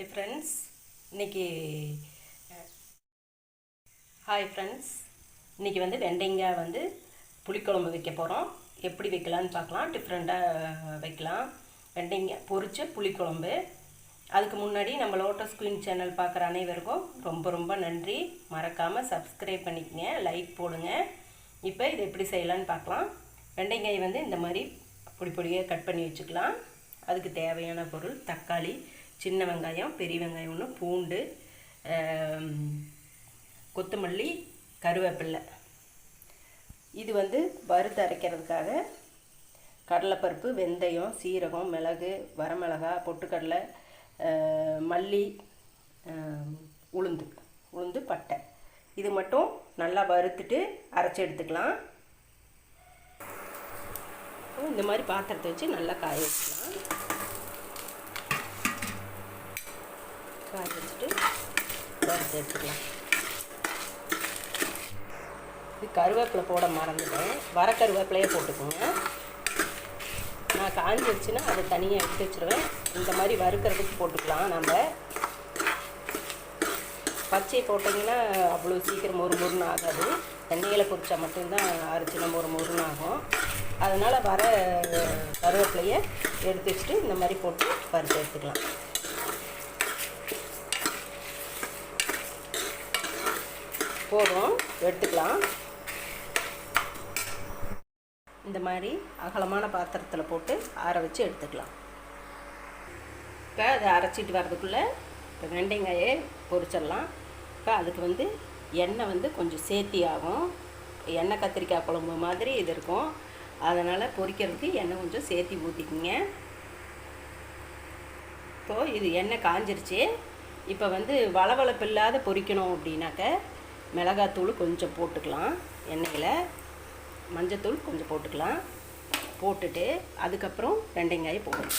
Hi friends இன்னைக்கு hi friends இன்னைக்கு வந்து வெண்டைங்காய் வந்து புளிக்குழம்பு வைக்க போகிறோம் எப்படி வைக்கலான்னு பார்க்கலாம். டிஃப்ரெண்ட்டாக வைக்கலாம். வெண்டைங்காய் பொரிச்ச புளிக்குழம்பு. அதுக்கு முன்னாடி நம்ம லோட்டஸ் குயின் சேனல் பார்க்குற அனைவருக்கும் ரொம்ப ரொம்ப நன்றி. மறக்காமல் சப்ஸ்கிரைப் பண்ணிக்கங்க லைக் போடுங்க. இப்போ இதை எப்படி செய்யலான்னு பார்க்கலாம். வெண்டைக்காய் வந்து இந்த மாதிரி பொடி பொடியாக கட் பண்ணி வச்சுக்கலாம். அதுக்கு தேவையான பொருள் தக்காளி. சின்ன வெங்காயம் பெரிய வெங்காயம் ஒன்று பூண்டு கொத்தமல்லி கருவேப்பில்லை. இது வந்து வறுத்து அரைக்கிறதுக்காக கடலைப்பருப்பு வெந்தயம் சீரகம் மிளகு வரமிளகா பொட்டுக்கடலை மல்லி உளுந்து உளுந்து பட்டை. இது மட்டும் நல்லா வறுத்துட்டு அரைச்சி எடுத்துக்கலாம். இந்த மாதிரி பாத்திரத்தை வச்சு நல்லா காய வச்சுக்கலாம். காய வச்சுட்டு வறுத்து எடுத்துக்கலாம் இது கருவேப்பிலை போட மறந்துட்டேன். வர கருவேப்பிலையே போட்டுக்கோங்க. நான் காஞ்சி வச்சுன்னா அதை தனியாக எடுத்து வச்சுருவேன். இந்த மாதிரி வறுக்கிறதுக்கு போட்டுக்கலாம் நம்ம. பச்சை போட்டிங்கன்னா அவ்வளோ சீக்கிரம் ஒரு மொறுன்னு ஆகாது. எண்ணெயில் பொரிச்சா மட்டும்தான் அரைச்சினா ஒரு மொறுன்னு ஆகும். அதனால் வர கருவேப்பிலையை எடுத்து வச்சுட்டு இந்த மாதிரி போட்டு பறித்து எடுத்துக்கலாம். போதும் எடுத்துக்கலாம். இந்த மாதிரி அகலமான பாத்திரத்தில் போட்டு ஆற வச்சு எடுத்துக்கலாம். இப்போ அதை அரைச்சிட்டு வர்றதுக்குள்ளே இப்போ வெண்டைங்காயை பொரிச்சிடலாம். இப்போ அதுக்கு வந்து எண்ணெய் வந்து கொஞ்சம் சேர்த்தி ஆகும். எண்ணெய் கத்திரிக்காய் குழம்பு மாதிரி இது இருக்கும். அதனால் பொரிக்கிறதுக்கு எண்ணெய் கொஞ்சம் சேர்த்தி ஊற்றிக்கிங்க இப்போது இது எண்ணெய் காஞ்சிருச்சு. இப்போ வந்து வளவளப்பு இல்லாத பொரிக்கணும் அப்படின்னாக்க மிளகாத்தூள் கொஞ்சம் போட்டுக்கலாம் எண்ணெயில். மஞ்சத்தூள் கொஞ்சம் போட்டுக்கலாம். போட்டுட்டு அதுக்கப்புறம் ரெண்டைங்காயை போடணும்.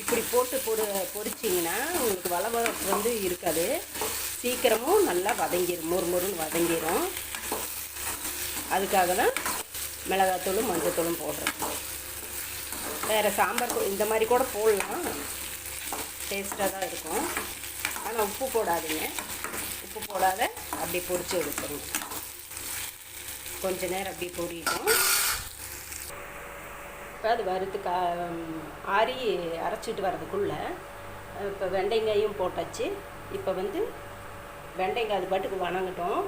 இப்படி போட்டு பொறு பொரிச்சிங்கன்னா உங்களுக்கு வளவளப்பு வந்து இருக்காது. சீக்கிரமும் நல்லா வதங்கிடும் மொறு மொறுன்னு வதங்கிடும் அதுக்காக தான் மிளகாத்தூளும் மஞ்சத்தூளும் போடுறேன். வேறு சாம்பார் தூள் இந்த மாதிரி கூட போடலாம். டேஸ்ட்டாக தான் இருக்கும். ஆனால் உப்பு போடாதீங்க. உப்பு போடாத அப்படி பொறிச்சு எடுத்துருங்க. கொஞ்ச நேரம் அப்படி பொரியட்டும். இப்போ அது வறுத்து கா ஆறி அரைச்சிட்டு வர்றதுக்குள்ளே இப்போ வெண்டைங்காயும் போட்டாச்சு. இப்போ வந்து வெண்டைங்காய் அது பாட்டுக்கு வணங்கட்டும்.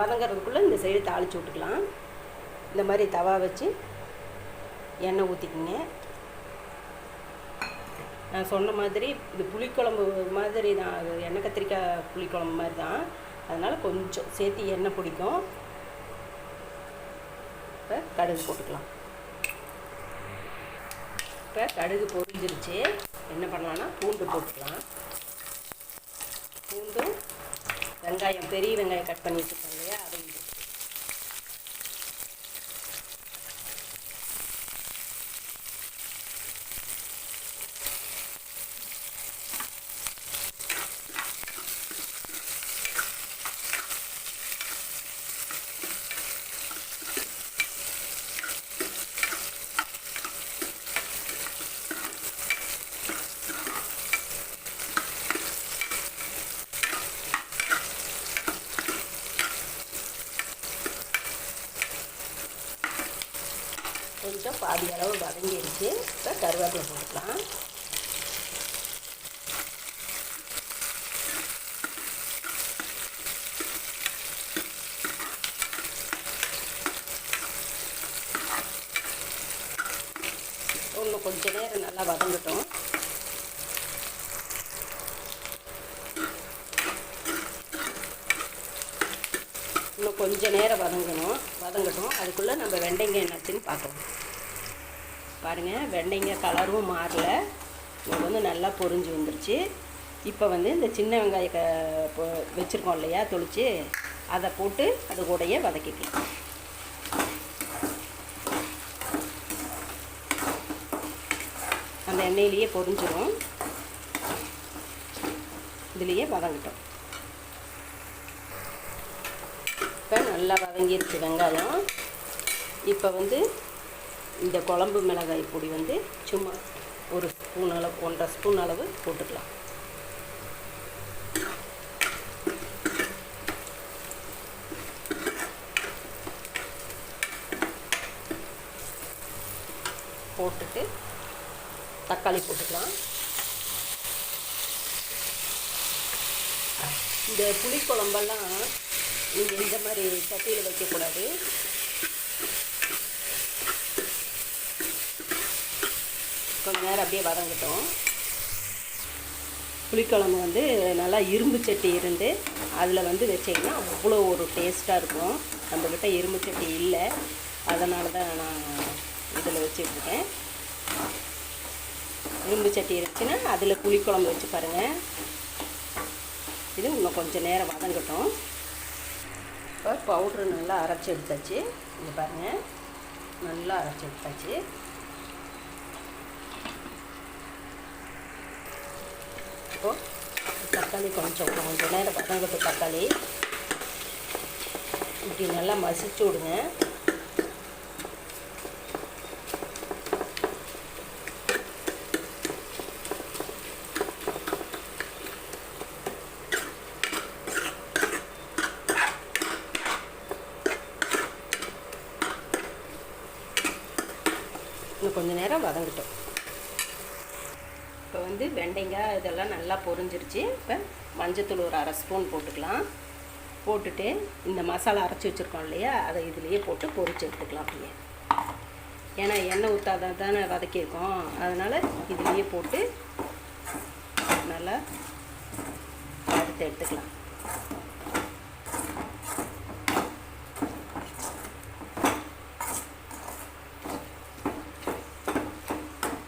வதங்கிறதுக்குள்ளே இந்த சைடு தாளித்து விட்டுக்கலாம். இந்த மாதிரி தவா வச்சு எண்ணெய் ஊற்றிக்கிங்க நான் சொன்ன மாதிரி இது புளிக்குழம்பு மாதிரி தான் அது எண்ணெய் கத்திரிக்காய் புளிக்குழம்பு மாதிரி தான். அதனால் கொஞ்சம் சேர்த்து எண்ணெய் பிடிக்கும். இப்போ கடுகு போட்டுக்கலாம். இப்போ கடுகு பொரிஞ்சிருச்சு. என்ன பண்ணலான்னா பூண்டு போட்டுக்கலாம். பூண்டும் வெங்காயம் பெரிய வெங்காயம் கட் பண்ணி வச்சுருக்கோம் இல்லையா அதையும் போட்டுக்கலாம். கொஞ்சம் பாதி அளவு வதங்கிடுச்சு. இப்போ கருவேப்பிலை போட்டுக்கலாம். இன்னும் கொஞ்ச நேரம் நல்லா வதங்கட்டும். இன்னும் கொஞ்ச நேரம் வதங்கணும். வதங்கட்டும். அதுக்குள்ளே நம்ம வெண்டைங்க என்னாச்சுன்னு பார்க்கலாம். பாருங்கள் வெண்டைங்க கலரும் மாறல. இது வந்து நல்லா பொரிஞ்சு வந்துருச்சு. இப்போ வந்து இந்த சின்ன வெங்காய வச்சுருக்கோம் இல்லையா தொளிச்சு அதை போட்டு அது கூடயே வதக்கிக்கலாம். அந்த எண்ணெயிலேயே பொரிஞ்சிடும் இதுலேயே வதங்கிட்டோம். இப்போ நல்லா வதங்கிருச்சு வெங்காயம். இப்போ வந்து இந்த குழம்பு மிளகாய் பொடி வந்து சும்மா ஒரு ஸ்பூன் அளவு ஒன்றரை ஸ்பூன் அளவு போட்டுக்கலாம். போட்டுட்டு தக்காளி போட்டுக்கலாம். இந்த புளிக்குழம்பெல்லாம் நீங்கள் இந்த மாதிரி சட்டியில் வைக்கக்கூடாது. கொஞ்ச நேரம் அப்படியே வதங்கட்டும். புளிக்குழம்பு வந்து நல்லா இரும்பு சட்டி இருந்து அதில் வந்து வச்சிங்கன்னா அவ்வளோ ஒரு டேஸ்ட்டாக இருக்கும். நம்மக்கிட்ட இரும்பு சட்டி இல்லை. அதனால தான் நான் இதில் வச்சுட்ருக்கேன் இரும்பு சட்டி இருந்துச்சுன்னா அதில் புளிக்குழம்பு வச்சு பாருங்கள் இது இன்னும் கொஞ்சம் நேரம் வதங்கட்டும். இப்போ பவுட்ரு நல்லா அரைச்சி எடுத்தாச்சு. இங்கே பாருங்கள் நல்லா அரைச்சி எடுத்தாச்சு. வச்சுக்கோ தக்காளி கொஞ்சம் கொஞ்சம் நேரம் வதங்கட்டும் தக்காளி. இப்படி நல்லா மசிச்சு விடுங்க. இன்னும் கொஞ்சம் நேரம் வதங்கட்டும். வந்து வெண்டைங்காய் இதெல்லாம் நல்லா பொரிஞ்சிருச்சு. இப்போ மஞ்சத்தூள் ஒரு அரை ஸ்பூன் போட்டுக்கலாம். போட்டுட்டு இந்த மசாலா அரைச்சி வச்சுருக்கோம் இல்லையா அதை இதுலேயே போட்டு பொரிச்சு எடுத்துக்கலாம் அப்படியே. ஏன்னா எண்ணெய் ஊற்றாத தானே வதக்கியிருக்கோம் அதனால் இதுலேயே போட்டு நல்லா வறுத்து எடுத்துக்கலாம்.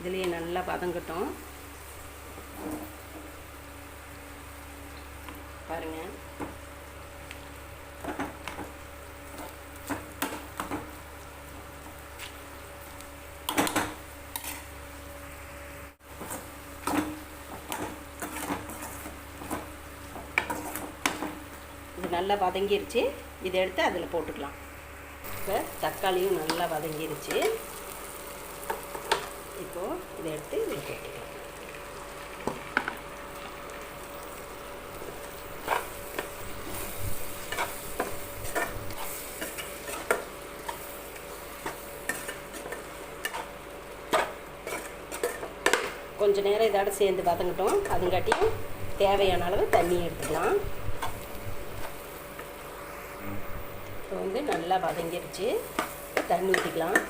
இதுலேயே நல்லா வதங்கட்டும். பாருங்க. இது நல்லா வதங்கிருச்சு. இதை எடுத்து அதில் போட்டுக்கலாம். இப்போ தக்காளியும் நல்லா வதங்கிருச்சு. இப்போது இதை எடுத்து இதில் போட்டுக்கலாம். கொஞ்சம் நேரம் இதோட சேர்ந்து வதங்கட்டும். அதுங்காட்டியும் தேவையான அளவு தண்ணி எடுத்துக்கலாம். இப்போ வந்து நல்லா வதங்கிருச்சு. தண்ணி ஊற்றிக்கலாம்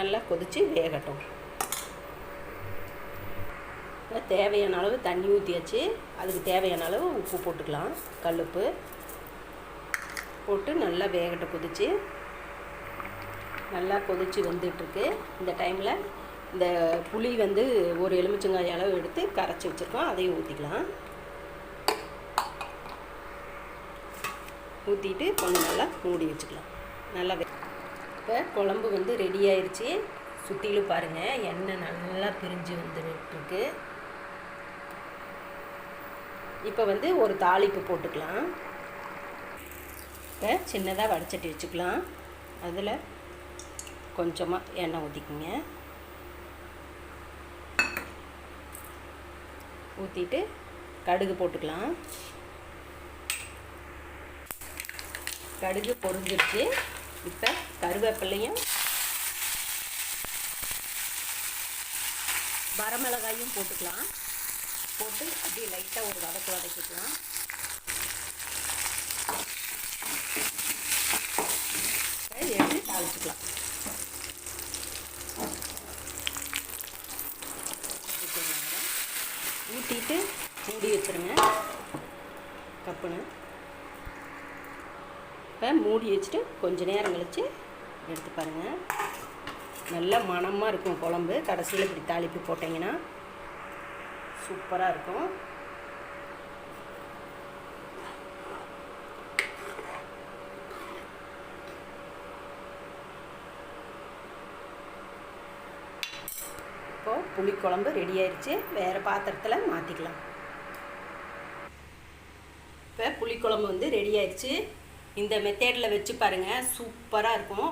நல்லா கொதித்து வேகட்டும். தேவையான அளவு தண்ணி ஊற்றியாச்சு அதுக்கு தேவையான அளவு உப்பு போட்டுக்கலாம். கல்லுப்பு போட்டு நல்லா வேகட்டை கொதித்து நல்லா கொதித்து வந்துட்டுருக்கு. இந்த டைமில் இந்த புளி வந்து ஒரு எலுமிச்சங்காய் அளவு எடுத்து கரைச்சி வச்சுருக்கோம். அதையும் ஊற்றிக்கலாம் ஊற்றிட்டு கொஞ்சம் நல்லா மூடி வச்சுக்கலாம். நல்லா இப்போ குழம்பு வந்து ரெடி ஆயிடுச்சு சுற்றிலும் பாருங்கள் எண்ணெய் நல்லா பிரிஞ்சு வந்துட்டுருக்கு. இப்போ வந்து ஒரு தாளிப்பு போட்டுக்கலாம். இப்போ சின்னதாக வடச்சட்டி வச்சுக்கலாம். அதில் கொஞ்சமாக எண்ணெய் ஊற்றிக்குங்க ஊற்றிட்டு கடுகு போட்டுக்கலாம். கடுகு பொரிஞ்சிருச்சு. இப்போ கருவேப்பிலையும் வரமிளகாயும் போட்டுக்கலாம். போட்டு அப்படியே லைட்டாக ஒரு வதக்கு வதக்கிக்கலாம். எடுத்து தாளிச்சுக்கலாம். ஊற்றிட்டு மூடி வச்சுருங்க. கப்புன்னு. இப்போ மூடி வச்சுட்டு கொஞ்ச நேரம் கழித்து எடுத்து பாருங்கள் நல்ல மணமாக இருக்கும் குழம்பு. கடைசியில் இப்படி தாளிப்பு போட்டிங்கன்னா சூப்பராக இருக்கும். இப்போது புளிக்குழம்பு ரெடி ஆயிடுச்சு. வேறு பாத்திரத்தில் மாற்றிக்கலாம் இப்போ புளிக்குழம்பு வந்து ரெடி ஆயிடுச்சு. இந்த மெத்தேடில் வச்சு பாருங்கள் சூப்பராக இருக்கும்.